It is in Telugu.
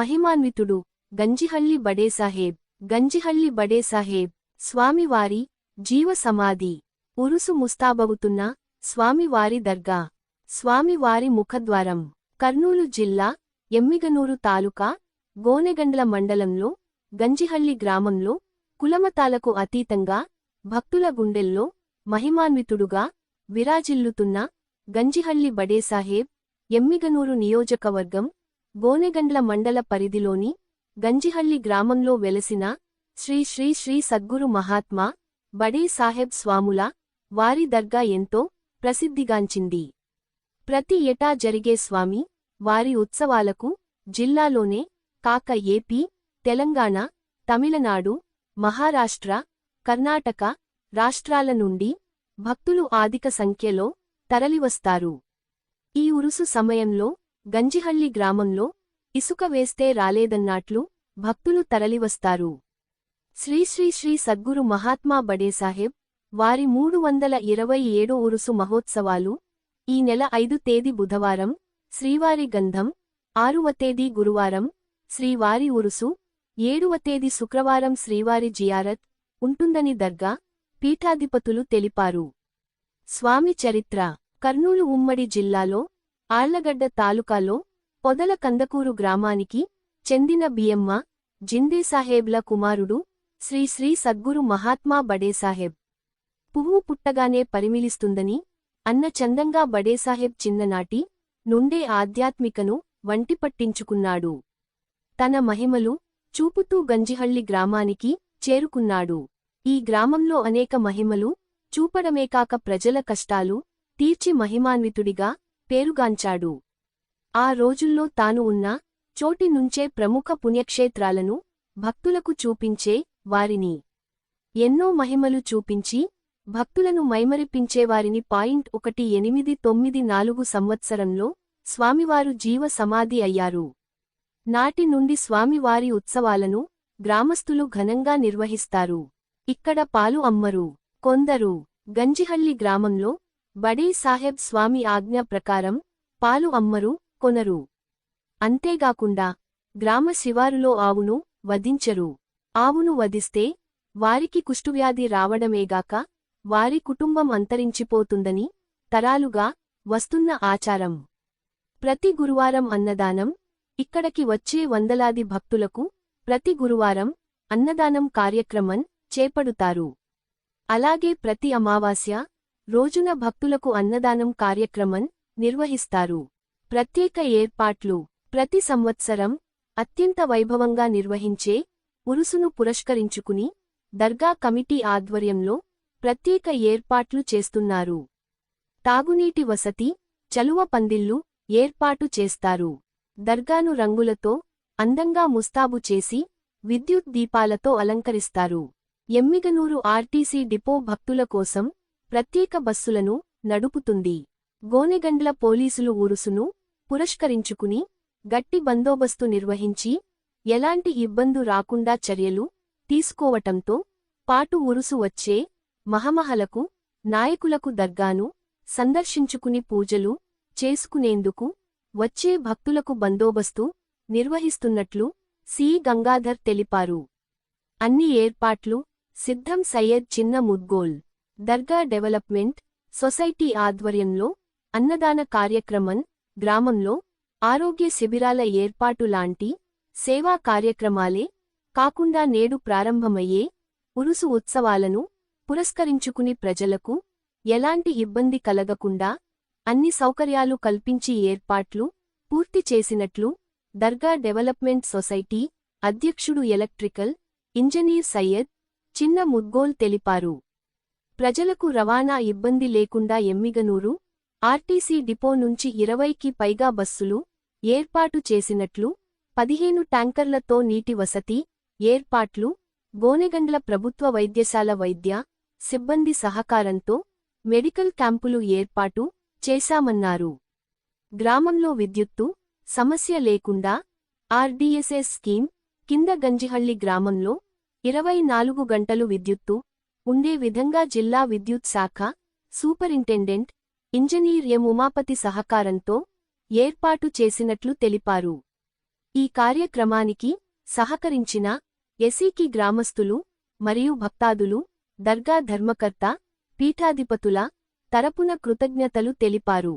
మహిమాన్వితుడు గంజిహళ్ళి బడేసాహేబ్ గంజిహళ్ళి బడేసాహేబ్ స్వామివారి జీవ సమాధి ఉరుసు ముస్తాబవుతున్న స్వామివారి దర్గా స్వామివారి ముఖద్వారం కర్నూలు జిల్లా ఎమ్మిగనూరు తాలూకా గోనెగండ్ల మండలంలో గంజిహళ్ళి గ్రామంలో కులమతాలకు అతీతంగా భక్తుల గుండెల్లో మహిమాన్వితుడుగా విరాజిల్లుతున్న గంజిహళ్ళి బడేసాహేబ్ ఎమ్మిగనూరు నియోజకవర్గం గోనెగండ్ల మండల పరిధిలోని గంజిహళ్ళి గ్రామంలో వెలసిన శ్రీ శ్రీ శ్రీ సద్గురు మహాత్మా బడే సాహెబ్ స్వాముల వారి దర్గా ఎంతో ప్రసిద్ధిగాంచింది. ప్రతి ఏటా జరిగే స్వామి వారి ఉత్సవాలకు జిల్లాలోనే కాక ఏపీ తెలంగాణ తమిళనాడు మహారాష్ట్ర కర్ణాటక రాష్ట్రాల నుండి భక్తులు అధిక సంఖ్యలో తరలివస్తారు. ఈ ఉరుసు సమయంలో గంజిహళ్ళి గ్రామంలో ఇసుక వేస్తే రాలేదన్నాట్లు భక్తులు తరలివస్తారు. శ్రీశ్రీశ్రీ సద్గురు మహాత్మా బడేసాహెబ్ వారి మూడు వందల ఇరవై ఏడో ఉరుసు మహోత్సవాలు ఈ నెల ఐదు తేదీ బుధవారం శ్రీవారి గంధం ఆరువ తేదీ గురువారం శ్రీవారి ఉరుసు ఏడువ తేదీ శుక్రవారం శ్రీవారి జియారత్ ఉంటుందని దర్గా పీఠాధిపతులు తెలిపారు. స్వామి చరిత్ర కర్నూలు ఉమ్మడి జిల్లాలో ఆళ్ళగడ్డ తాలూకాలో పొదల కందకూరు గ్రామానికి చెందిన బియ్యమ్మ జిందేసాహేబ్ల కుమారుడు శ్రీ శ్రీ సద్గురు మహాత్మా బడేసాహెబ్. పువ్వు పుట్టగానే పరిమిలిస్తుందని అన్న చందంగా బడేసాహెబ్ చిన్ననాటి నుండే ఆధ్యాత్మికను వంటిపట్టించుకున్నాడు. తన మహిమలు చూపుతూ గంజిహళ్ళి గ్రామానికి చేరుకున్నాడు. ఈ గ్రామంలో అనేక మహిమలు చూపడమేకాక ప్రజల కష్టాలు తీర్చి మహిమాన్వితుడిగా పేరుగాంచాడు. ఆ రోజుల్లో తాను ఉన్న చోటి నుంచే ప్రముఖ పుణ్యక్షేత్రాలను భక్తులకు చూపించే వారిని. ఎన్నో మహిమలు చూపించి భక్తులను మైమరిపించేవారిని పాయింట్ ఒకటి ఎనిమిది తొమ్మిది నాలుగు సంవత్సరంలో స్వామివారు జీవ సమాధి అయ్యారు. నాటి నుండి స్వామివారి ఉత్సవాలను గ్రామస్థులు ఘనంగా నిర్వహిస్తారు. ఇక్కడ పాలు అమ్మరు కొందరు గంజిహళ్ళి గ్రామంలో బడీ సాహెబ్ స్వామి ఆజ్ఞ ప్రకారం పాలు అమ్మరు కొనరు. అంతేగాకుండా గ్రామ శివారులో ఆవును వధించరు. ఆవును వధిస్తే వారికి కుష్టువ్యాధి రావడమేగాక వారి కుటుంబం అంతరించిపోతుందని తరాలుగా వస్తున్న ఆచారం. ప్రతి గురువారం అన్నదానం ఇక్కడికి వచ్చే వందలాది భక్తులకు ప్రతి గురువారం అన్నదానం కార్యక్రమం చేపడుతారు. అలాగే ప్రతి అమావాస్య రోజున భక్తులకు అన్నదానం కార్యక్రమం నిర్వహిస్తారు. ప్రత్యేక ఏర్పాట్లు ప్రతి సంవత్సరం అత్యంత వైభవంగా నిర్వహించే ఉరుసును పురస్కరించుకుని దర్గా కమిటీ ఆధ్వర్యంలో ప్రత్యేక ఏర్పాట్లు చేస్తున్నారు. తాగునీటి వసతి చలువ పందిళ్ళు ఏర్పాటు చేస్తారు. దర్గాను రంగులతో అందంగా ముస్తాబు చేసి విద్యుత్ దీపాలతో అలంకరిస్తారు. ఎమ్మిగనూరు ఆర్టీసీ డిపో భక్తుల కోసం ప్రత్యేక బస్సులను నడుపుతుంది. గోనెగండ్ల పోలీసులు ఉరుసును పురస్కరించుకుని గట్టి బందోబస్తు నిర్వహించి ఎలాంటి ఇబ్బందు రాకుండా చర్యలు తీసుకోవటంతో పాటు ఉరుసు వచ్చే మహమహలకు నాయకులకు దర్గాను సందర్శించుకుని పూజలు చేసుకునేందుకు వచ్చే భక్తులకు బందోబస్తు నిర్వహిస్తున్నట్లు సి. గంగాధర్ తెలిపారు. అన్ని ఏర్పాట్లు సిద్ధం సయ్యద్ చిన్న ముద్గోల్ దర్గా డెవలప్మెంట్ సొసైటీ ఆధ్వర్యంలో అన్నదాన కార్యక్రమం గ్రామంలో ఆరోగ్య శిబిరాల ఏర్పాటు లాంటి సేవా కార్యక్రమాలే కాకుండా నేడు ప్రారంభమయ్యే ఉరుసు ఉత్సవాలను పురస్కరించుకుని ప్రజలకు ఎలాంటి ఇబ్బంది కలగకుండా అన్ని సౌకర్యాలు కల్పించి ఏర్పాట్లు పూర్తి చేసినట్లు దర్గా డెవలప్మెంట్ సొసైటీ అధ్యక్షుడు ఎలక్ట్రికల్ ఇంజనీర్ సయ్యద్ చిన్న ముద్గోల్ తెలిపారు. ప్రజలకు రవాణా ఇబ్బంది లేకుండా ఎమ్మిగనూరు ఆర్టీసీ డిపో నుంచి ఇరవైకి పైగా బస్సులు ఏర్పాటు చేసినట్లు పదిహేను ట్యాంకర్లతో నీటి వసతి ఏర్పాట్లు గోనెగండ్ల ప్రభుత్వ వైద్యశాల వైద్య సిబ్బంది సహకారంతో మెడికల్ క్యాంపులు ఏర్పాటు చేశామన్నారు. గ్రామంలో విద్యుత్తు సమస్య లేకుండా ఆర్డీఎస్ఎస్ స్కీమ్ కింద గంజిహళ్ళి గ్రామంలో ఇరవై నాలుగు గంటలు విద్యుత్తు ఉండే విధంగా జిల్లా విద్యుత్ శాఖ సూపరింటెండెంట్ ఇంజనీర్ ఎం. ఉమాపతి సహకారంతో ఏర్పాటు చేసినట్లు తెలిపారు. ఈ కార్యక్రమానికి సహకరించిన ఎసీకి గ్రామస్తులు మరియు భక్తాదులు దర్గా ధర్మకర్త పీఠాధిపతుల తరపున కృతజ్ఞతలు తెలిపారు.